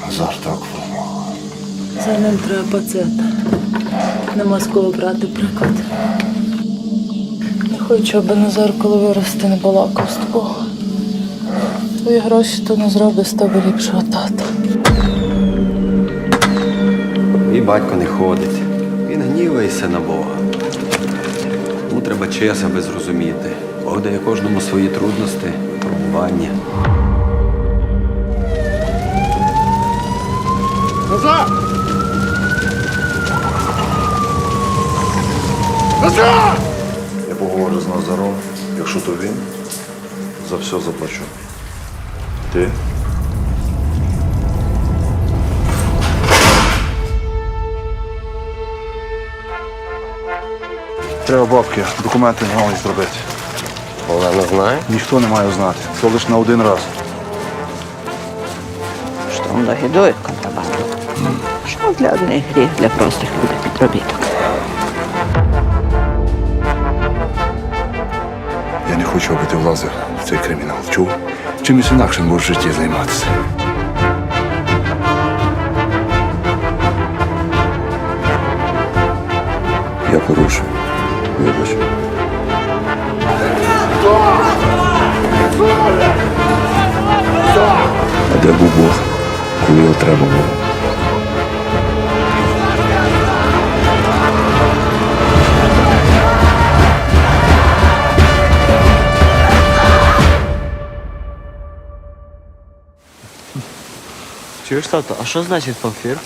Назар так За ним треба пацета. Нема з кого брати приклад. Хочу, аби Назар, коли виросте, не балакав з тобою. Твої гроші то не зробить з тебе ліпшого тата. Мій батько не ходить. Він гнівається на Бога. Йому треба час, аби зрозуміти. Бог дає кожному свої трудності, пробування. Назар! Назар! Поговорю з Назаром. Якщо то він, за все заплачу. Ти? Треба бабки, документи не мають зробити. Олена знає? Ніхто не має знати. Це лише на один раз. Что он логидует контрабанду. Что для одних гріх, для простих людей підробіток. Не хочу, ти влазив в цей кримінал. Чув? Чимось інакшим будеш в житті займатися. Я порушив. Вибач. А де був Бог, коли його треба було? Чуєш, тато, а що значить памфір?